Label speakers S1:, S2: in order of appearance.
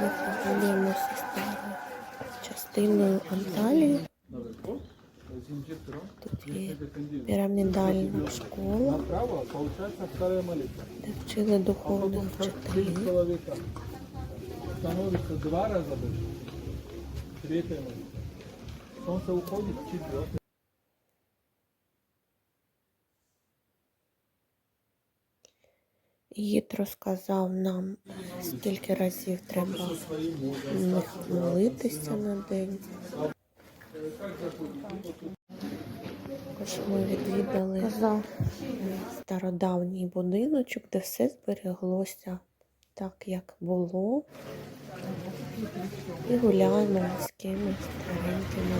S1: Ми прогулюємося старою частиною Анталії. Тут є пірамідальна школа, де вчили духовних вчителів.
S2: человека становится два раза больше. Третья молитва. Солнце уходит, четвертая.
S1: Гід розказав нам, скільки разів треба молитися на день. Також ми відвідали казав, стародавній будиночок, де все збереглося так, як було. І гуляємо міськими старенькими